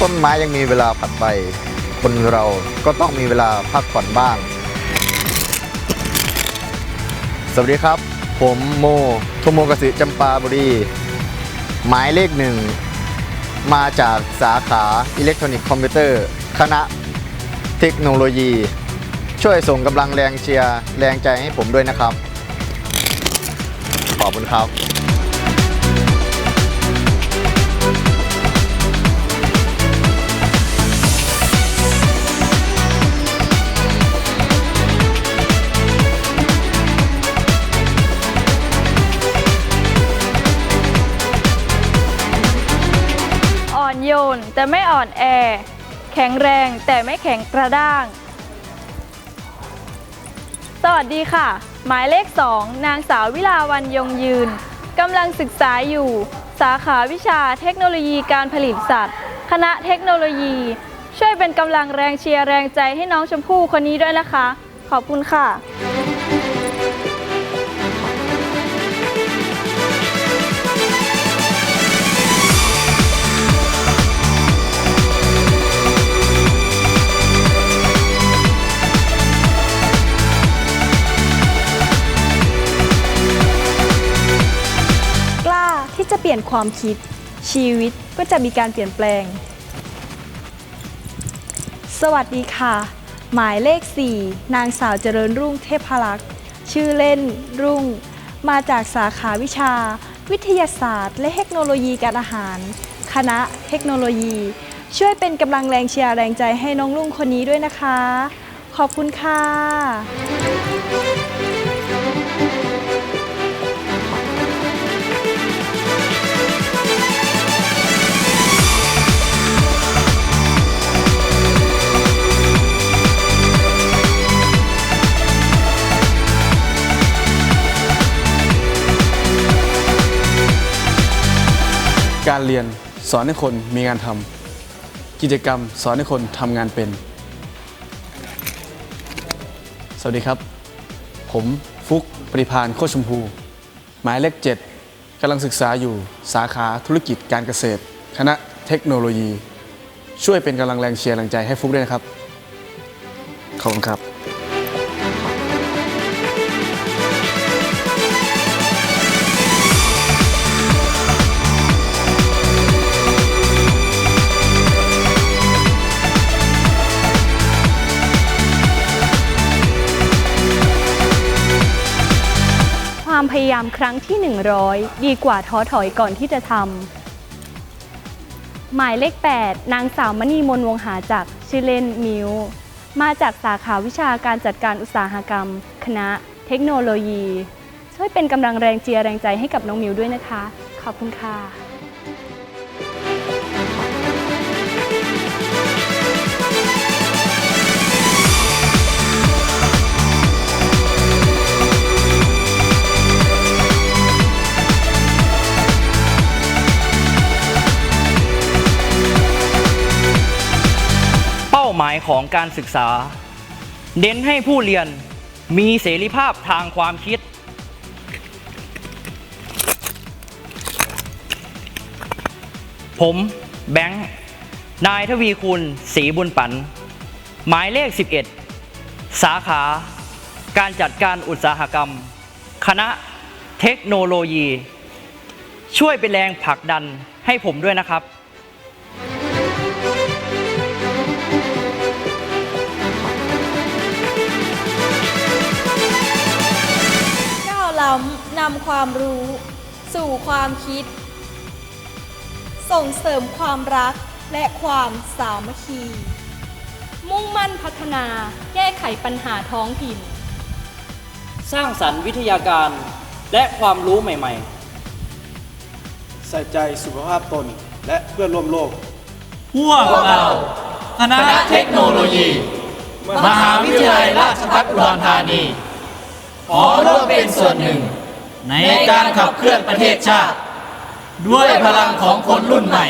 ต้นไม้ยังมีเวลาผัดใบคนเราก็ต้องมีเวลาพักผ่อนบ้าง สวัสดีครับ ผมโมโทโมกสิจำปาบุรี หมายเลขหนึ่ง มาจากสาขาอิเล็กทรอนิกส์คอมพิวเตอร์ คณะเทคโนโลยี ช่วยส่งกำลังแรงเชียร์ แรงใจให้ผมด้วยนะครับ ขอบคุณครับ แต่ไม่อ่อนแอ แข็งแรงแต่ไม่แข็งกระด้าง สวัสดีค่ะ หมายเลข 2 นางสาววิลาวันยงยืนกำลังศึกษาอยู่ สาขาวิชาเทคโนโลยีการผลิตสัตว์ คณะเทคโนโลยี ช่วยเป็นกำลังแรงเชียร์แรงใจให้น้องชมพู่คนนี้ด้วยนะคะ ขอบคุณค่ะ ลี่ยนความคิด ชีวิตก็จะมีการเปลี่ยนแปลง สวัสดีค่ะ หมายเลข 4 นางสาวเจริญรุ่งเทพลักษ์ชื่อเล่นรุ่ง มาจากสาขาวิชา วิทยาศาสตร์ และเทคโนโลยีการอาหาร คณะเทคโนโลยี ช่วยเป็นกำลังแรงเชียร์แรงใจให้น้องรุ่งคนนี้ด้วยนะคะ ขอบคุณค่ะ การเรียนสอนให้คนมีงานทำกิจกรรมสอนให้คนทำงานเป็น สวัสดีครับ ผมฟุกปริพานโคชมพู หมายเลข7กำลังศึกษาอยู่สาขาธุรกิจการเกษตร คณะเทคโนโลยี ช่วยเป็นกำลังแรงเชียร์แรงใจให้ฟุกด้วยนะครับ ขอบคุณครับ พยายามครั้งที่ 100 ดีกว่าท้อถอยก่อนที่จะทำหมายเลข 8 นางสาวมณีมนวงหาจักชื่อเล่นมิวมาจากสาขาวิชาการจัดการอุตสาหกรรม คณะ เทคโนโลยี ช่วยเป็นกำลังแรงเชียร์แรงใจให้กับน้องมิวด้วยนะคะ ขอบคุณค่ะ ของการศึกษา เน้นให้ผู้เรียนมีเสรีภาพทางความคิด ผมแบงค์นายทวีคุณศรีบุญปัน หมายเลข 11 สาขา การจัดการอุตสาหกรรม คณะเทคโนโลยี ช่วยเป็นแรงผลักดันให้ผมด้วยนะครับ ความรู้ สู่ความคิด ส่งเสริมความรักและความสามัคคี มุ่งมั่นพัฒนาแก้ไขปัญหาท้องถิ่น สร้างสรรค์วิทยาการและความรู้ใหม่ใส่ใจสุขภาพตนและเพื่อนร่วมโลก พวกเราคณะเทคโนโลยี มหาวิทยาลัยราชภัฏอุดรธานี ขอร่วมเป็นส่วนหนึ่ง ในการขับเคลื่อนประเทศชาติ ด้วยพลังของคนรุ่นใหม่